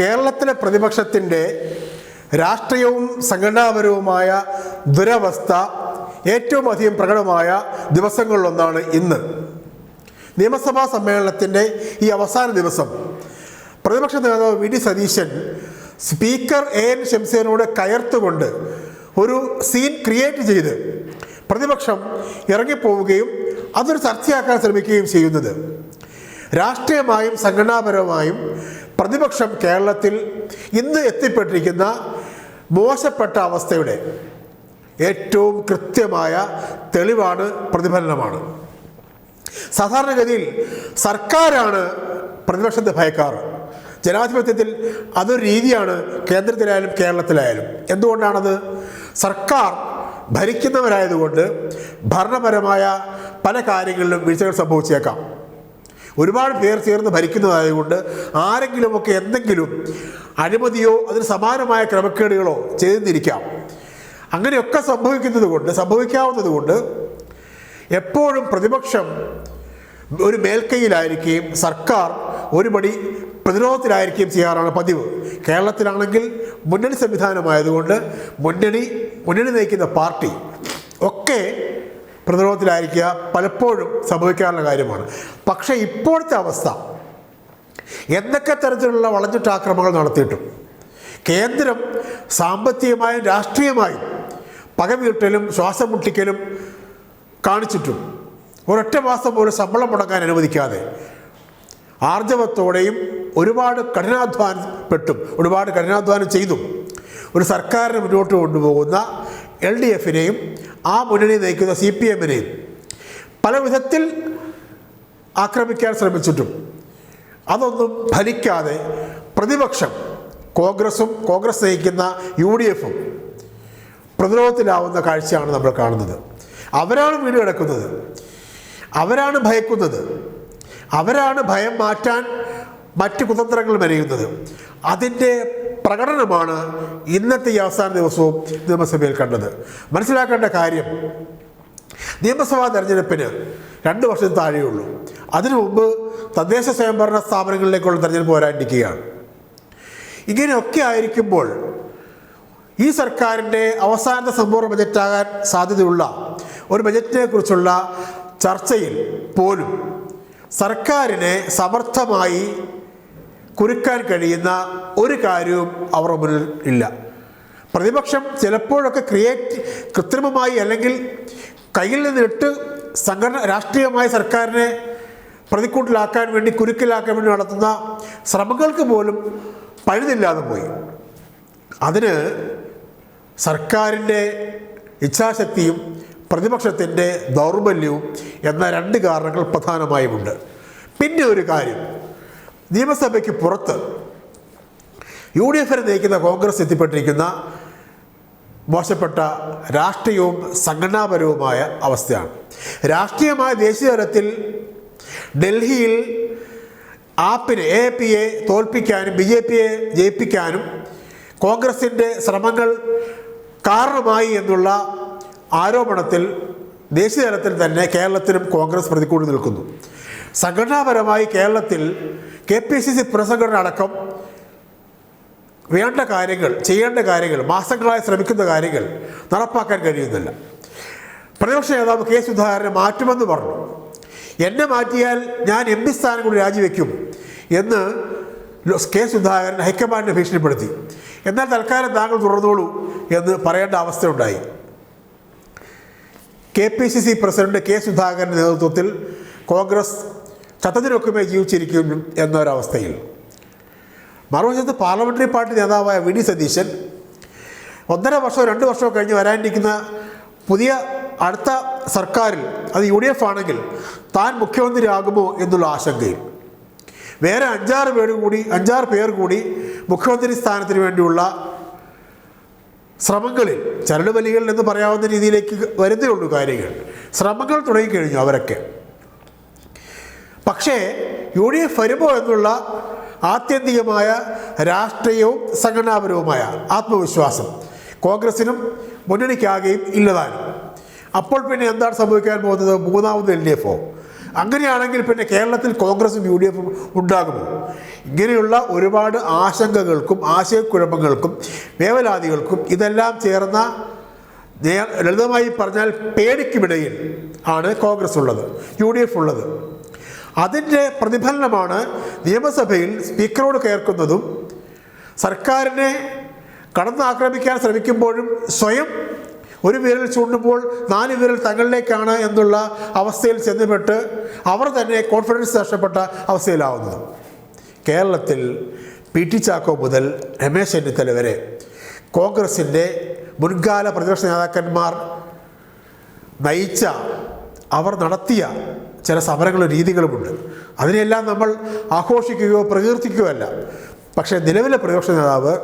കേരളത്തിലെ പ്രതിപക്ഷത്തിന്റെ രാഷ്ട്രീയവും സംഘടനാപരവുമായ ദുരവസ്ഥ ഏറ്റവും അധികം പ്രകടമായ ദിവസങ്ങളിലൊന്നാണ് ഇന്ന്. നിയമസഭാ സമ്മേളനത്തിന്റെ ഈ അവസാന ദിവസം പ്രതിപക്ഷ നേതാവ് V. D. Satheesan speaker A. N. ഷംസേനോട് കയർത്തുകൊണ്ട് ഒരു സീൻ ക്രിയേറ്റ് ചെയ്ത് പ്രതിപക്ഷം ഇറങ്ങിപ്പോവുകയും അതൊരു ചർച്ചയാക്കാൻ ശ്രമിക്കുകയും ചെയ്യുന്നത്. രാഷ്ട്രീയമായും സംഘടനാപരമായും പ്രതിപക്ഷം കേരളത്തിൽ ഇന്ന് എത്തിപ്പെട്ടിരിക്കുന്ന മോശപ്പെട്ട അവസ്ഥയുടെ ഏറ്റവും കൃത്യമായ തെളിവാണ് പ്രതിഫലനമാണ്. സാധാരണഗതിയിൽ സർക്കാരാണ് പ്രതിപക്ഷത്തെ ഭയക്കാറ്. ജനാധിപത്യത്തിൽ അതൊരു രീതിയാണ് കേന്ദ്രത്തിലായാലും കേരളത്തിലായാലും. എന്തുകൊണ്ടാണത്? സർക്കാർ ഭരിക്കുന്നവരായതുകൊണ്ട് ഭരണപരമായ പല കാര്യങ്ങളിലും വീഴ്ചകൾ സംഭവിച്ചേക്കാം. ഒരുപാട് പേർ ചേർന്ന് ഭരിക്കുന്നതായതുകൊണ്ട് ആരെങ്കിലുമൊക്കെ എന്തെങ്കിലും അഴിമതിയോ അതിന് സമാനമായ ക്രമക്കേടുകളോ ചെയ്തിരിക്കാം. അങ്ങനെയൊക്കെ സംഭവിക്കുന്നത് കൊണ്ട് സംഭവിക്കാവുന്നത് കൊണ്ട് എപ്പോഴും പ്രതിപക്ഷം ഒരു മേൽക്കൈയിലായിരിക്കുകയും സർക്കാർ ഒരുപടി പ്രതിരോധത്തിലായിരിക്കുകയും ചെയ്യാറാണ് പതിവ്. കേരളത്തിലാണെങ്കിൽ മുന്നണി സംവിധാനമായതുകൊണ്ട് മുന്നണി മുന്നണി നയിക്കുന്ന പാർട്ടി ഒക്കെ പ്രതിരോധത്തിലായിരിക്കുക പലപ്പോഴും സംഭവിക്കാറുള്ള കാര്യമാണ്. പക്ഷേ ഇപ്പോഴത്തെ അവസ്ഥ എന്തൊക്കെ തരത്തിലുള്ള വളഞ്ഞിട്ടാക്രമണങ്ങൾ നടത്തിയിട്ടും കേന്ദ്രം സാമ്പത്തികമായും രാഷ്ട്രീയമായും പകവീട്ടലും ശ്വാസം മുട്ടിക്കലും കാണിച്ചിട്ടും ഒരൊറ്റ മാസം പോലും ശമ്പളം മുടങ്ങാൻ അനുവദിക്കാതെ ആർജവത്തോടെയും ഒരുപാട് കഠിനാധ്വാനപ്പെട്ടും ഒരുപാട് കഠിനാധ്വാനം ചെയ്തും ഒരു സർക്കാരിനെ മുന്നോട്ട് കൊണ്ടുപോകുന്ന എൽ ഡി എഫിനെയും ആ മുന്നണി നയിക്കുന്ന സി പി എമ്മിനെയും പല വിധത്തിൽ ആക്രമിക്കാൻ ശ്രമിച്ചിട്ടും അതൊന്നും ഫലിക്കാതെ പ്രതിപക്ഷം കോൺഗ്രസും കോൺഗ്രസ് നയിക്കുന്ന യു ഡി എഫും പ്രതിരോധത്തിലാവുന്ന കാഴ്ചയാണ് നമ്മൾ കാണുന്നത്. അവരാണ് വീട് കിടക്കുന്നത്. അവരാണ് ഭയക്കുന്നത്. അവരാണ് ഭയം മാറ്റാൻ മറ്റ് കുതന്ത്രങ്ങൾ മെനയുന്നത്. അതിന്റെ പ്രകടനമാണ് ഇന്നത്തെ ഈ അവസാന ദിവസവും നിയമസഭയിൽ കണ്ടത്. മനസ്സിലാക്കേണ്ട കാര്യം നിയമസഭാ തെരഞ്ഞെടുപ്പിന് രണ്ട് വർഷം താഴെയുള്ളൂ. അതിനു മുമ്പ് തദ്ദേശ സ്വയംഭരണ സ്ഥാപനങ്ങളിലേക്കുള്ള തെരഞ്ഞെടുപ്പ് വരാനിരിക്കുകയാണ്. ഇങ്ങനെയൊക്കെ ആയിരിക്കുമ്പോൾ ഈ സർക്കാരിന്റെ അവസാനത്തെ സമ്പൂർണ ബജറ്റാകാൻ സാധ്യതയുള്ള ഒരു ബജറ്റിനെ കുറിച്ചുള്ള ചർച്ചയിൽ പോലും സർക്കാരിനെ സമർത്ഥമായി കുരുക്കാൻ കഴിയുന്ന ഒരു കാര്യവും അവരുടെ മുന്നിൽ ഇല്ല. പ്രതിപക്ഷം ചിലപ്പോഴൊക്കെ ക്രിയേറ്റ് കൃത്രിമമായി അല്ലെങ്കിൽ കയ്യിൽ നിന്നിട്ട് സംഘടന രാഷ്ട്രീയമായ സർക്കാരിനെ പ്രതിക്കൂട്ടിലാക്കാൻ വേണ്ടി കുരുക്കിലാക്കാൻ വേണ്ടി നടത്തുന്ന ശ്രമങ്ങൾക്ക് പോലും പഴുതില്ലാതെ പോയി. അതിന് സർക്കാരിന്റെ ഇച്ഛാശക്തിയും പ്രതിപക്ഷത്തിന്റെ ദൗർബല്യവും എന്ന രണ്ട് കാരണങ്ങൾ പ്രധാനമായുമുണ്ട്. പിന്നെ ഒരു കാര്യം. നിയമസഭയ്ക്ക് പുറത്ത് യു ഡി എഫിനെ നയിക്കുന്ന കോൺഗ്രസ് എത്തിപ്പെട്ടിരിക്കുന്ന മോശപ്പെട്ട രാഷ്ട്രീയവും സംഘടനാപരവുമായ അവസ്ഥയാണ്. രാഷ്ട്രീയമായ ദേശീയ തലത്തിൽ ഡൽഹിയിൽ ആപ്പിനെ എ പി എ തോൽപ്പിക്കാനും ബി ജെ പിയെ ജയിപ്പിക്കാനും കോൺഗ്രസിന്റെ ശ്രമങ്ങൾ കാരണമായി എന്നുള്ള ആരോപണത്തിൽ ദേശീയ തലത്തിൽ തന്നെ കേരളത്തിലും കോൺഗ്രസ് പ്രതികൂടി നിൽക്കുന്നു. സംഘടനാപരമായി കേരളത്തിൽ കെ പി സി സി പുനഃസംഘടന അടക്കം വേണ്ട കാര്യങ്ങൾ ചെയ്യേണ്ട കാര്യങ്ങൾ മാസങ്ങളായി ശ്രമിക്കുന്ന കാര്യങ്ങൾ നടപ്പാക്കാൻ കഴിയുന്നില്ല. പ്രതിപക്ഷ നേതാവ് കെ സുധാകരനെ മാറ്റുമെന്ന് പറഞ്ഞു. എന്നെ മാറ്റിയാൽ ഞാൻ എം പി സ്ഥാനം കൂടി രാജിവെക്കും എന്ന് കെ സുധാകരൻ ഹൈക്കമാൻഡിനെ ഭീഷണിപ്പെടുത്തി. എന്നാൽ തൽക്കാലം താങ്കൾ തുടർന്നോളൂ എന്ന് പറയേണ്ട അവസ്ഥയുണ്ടായി. K P C C president K സുധാകരന്റെ നേതൃത്വത്തിൽ കോൺഗ്രസ് ചത്തതിനൊക്കുമേ ജീവിച്ചിരിക്കും എന്നൊരവസ്ഥയിൽ. മറുവശത്ത് പാർലമെന്ററി പാർട്ടി നേതാവായ വി ഡി സതീശൻ ഒന്നര വർഷമോ രണ്ട് വർഷമോ കഴിഞ്ഞ് വരാനിരിക്കുന്ന പുതിയ അടുത്ത സർക്കാരിൽ അത് യു ഡി എഫ് ആണെങ്കിൽ താൻ മുഖ്യമന്ത്രിയാകുമോ എന്നുള്ള ആശങ്കയിൽ. വേറെ അഞ്ചാറ് പേര് കൂടി അഞ്ചാറ് പേർ കൂടി മുഖ്യമന്ത്രി സ്ഥാനത്തിന് വേണ്ടിയുള്ള ശ്രമങ്ങളിൽ ചരട് ചരടുവലികൾ എന്ന് പറയാവുന്ന രീതിയിലേക്ക് വരുന്നേ ഉള്ളൂ കാര്യങ്ങൾ. ശ്രമങ്ങൾ തുടങ്ങിക്കഴിഞ്ഞു അവരൊക്കെ. പക്ഷേ യു ഡി എഫ് വരുമോ എന്നുള്ള ആത്യന്തികമായ രാഷ്ട്രീയവും സംഘടനാപരവുമായ ആത്മവിശ്വാസം കോൺഗ്രസിനും മുന്നണിക്കാകെയും ഇല്ലതാനും. അപ്പോൾ പിന്നെ എന്താണ് സംഭവിക്കാൻ പോകുന്നത്? മൂന്നാമത് എൽ ഡി എഫോ? അങ്ങനെയാണെങ്കിൽ പിന്നെ കേരളത്തിൽ കോൺഗ്രസും യു ഡി എഫും ഉണ്ടാകുമോ? ഇങ്ങനെയുള്ള ഒരുപാട് ആശങ്കകൾക്കും ആശയക്കുഴപ്പങ്ങൾക്കും വേവലാതികൾക്കും ഇതെല്ലാം ചേർന്ന ലളിതമായി പറഞ്ഞാൽ പേടിക്കുമിടയിൽ ആണ് കോൺഗ്രസ് ഉള്ളത് യു ഡി എഫ് ഉള്ളത്. അതിന്റെ പ്രതിഫലനമാണ് നിയമസഭയിൽ സ്പീക്കറോട് കയർക്കുന്നതും സർക്കാരിനെ കടന്നാക്രമിക്കാൻ ശ്രമിക്കുമ്പോഴും സ്വയം ഒരു വിരൽ ചൂണ്ടുമ്പോൾ നാല് വിരൽ തങ്ങളിലേക്കാണ് എന്നുള്ള അവസ്ഥയിൽ ചെന്നുപെട്ട് അവർ തന്നെ കോൺഫിഡൻസ് നഷ്ടപ്പെട്ട അവസ്ഥയിലാവുന്നത്. കേരളത്തിൽ പി ടി ചാക്കോ മുതൽ രമേശ് ചെന്നിത്തല വരെ കോൺഗ്രസിന്റെ മുൻകാല പ്രതിപക്ഷ നേതാക്കന്മാർ നയിച്ച അവർ നടത്തിയ ചില സമരങ്ങളും രീതികളുമുണ്ട്. അതിനെല്ലാം നമ്മൾ ആഘോഷിക്കുകയോ പ്രകീർത്തിക്കുകയോ അല്ല. പക്ഷേ നിലവിലെ പ്രതിപക്ഷ നേതാവ്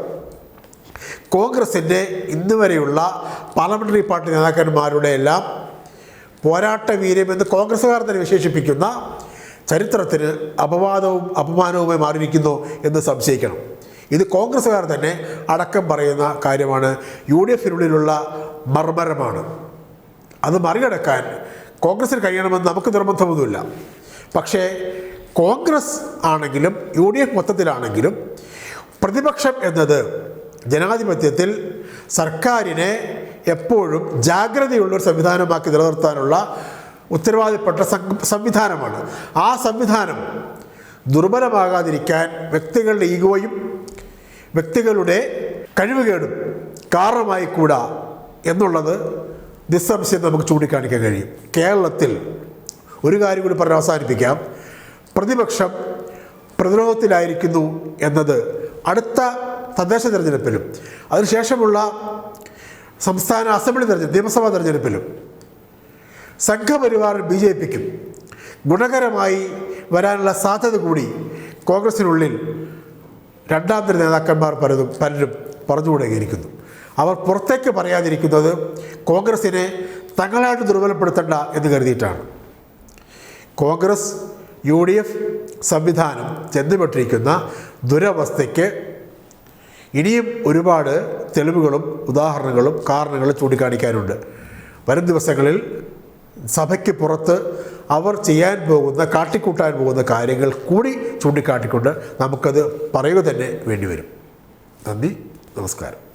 കോൺഗ്രസിന്റെ ഇന്ന് വരെയുള്ള പാർലമെന്ററി പാർട്ടി നേതാക്കന്മാരുടെ എല്ലാം പോരാട്ട വീര്യമെന്ന് കോൺഗ്രസ്സുകാർ തന്നെ വിശേഷിപ്പിക്കുന്ന ചരിത്രത്തിന് അപവാദവും അപമാനവുമായി മാറിയിരിക്കുന്നു എന്ന് സംശയിക്കണം. ഇത് കോൺഗ്രസ്സുകാർ തന്നെ അടക്കം പറയുന്ന കാര്യമാണ്. യു ഡി എഫിനുള്ളിലുള്ള മർമ്മരമാണ്. അത് മറികടക്കാൻ കോൺഗ്രസിന് കഴിയണമെന്ന് നമുക്ക് നിർബന്ധമൊന്നുമില്ല. പക്ഷേ കോൺഗ്രസ് ആണെങ്കിലും യു ഡി എഫ് മൊത്തത്തിലാണെങ്കിലും പ്രതിപക്ഷം എന്നത് ജനാധിപത്യത്തിൽ സർക്കാരിനെ എപ്പോഴും ജാഗ്രതയുള്ളൊരു സംവിധാനമാക്കി നിലനിർത്താനുള്ള ഉത്തരവാദിപ്പെട്ട സംവിധാനമാണ്. ആ സംവിധാനം ദുർബലമാകാതിരിക്കാൻ വ്യക്തികളുടെ ഈഗോയും വ്യക്തികളുടെ കഴിവുകേടും കാരണമായി കൂടാ എന്നുള്ളത് നിസ്സംശയം നമുക്ക് ചൂണ്ടിക്കാണിക്കാൻ കഴിയും. കേരളത്തിൽ ഒരു കാര്യം കൂടി പറഞ്ഞ് അവസാനിപ്പിക്കാം. പ്രതിപക്ഷം പ്രതിരോധത്തിലായിരിക്കുന്നു എന്നത് അടുത്ത തദ്ദേശ തെരഞ്ഞെടുപ്പിലും അതിനുശേഷമുള്ള സംസ്ഥാന അസംബ്ലി തെരഞ്ഞെടുപ്പ് നിയമസഭാ തെരഞ്ഞെടുപ്പിലും സംഘപരിവാർ ബി ജെ പിക്കും ഗുണകരമായി വരാനുള്ള സാധ്യത കൂടി കോൺഗ്രസിനുള്ളിൽ രണ്ടാം തര നേതാക്കന്മാർ പലതും പലരും പറഞ്ഞുകൊണ്ടേയിരിക്കുന്നു അവർ പുറത്തേക്ക് പറയാതിരിക്കുന്നത് കോൺഗ്രസിനെ തങ്ങളായിട്ട് ദുർബലപ്പെടുത്തണ്ട എന്ന് കരുതിയിട്ടാണ്. കോൺഗ്രസ് യു ഡി എഫ് സംവിധാനം ചെന്നുപെട്ടിരിക്കുന്ന ദുരവസ്ഥയ്ക്ക് ഇനിയും ഒരുപാട് തെളിവുകളും ഉദാഹരണങ്ങളും കാരണങ്ങളും ചൂണ്ടിക്കാണിക്കാനുണ്ട്. വരും ദിവസങ്ങളിൽ സഭയ്ക്ക് പുറത്ത് അവർ ചെയ്യാൻ പോകുന്ന കാട്ടിക്കൂട്ടാൻ പോകുന്ന കാര്യങ്ങൾ കൂടി ചൂണ്ടിക്കാട്ടിക്കൊണ്ട് നമുക്കത് പറയുക തന്നെ വേണ്ടിവരും നന്ദി നമസ്കാരം.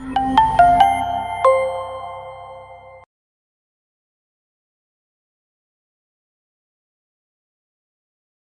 you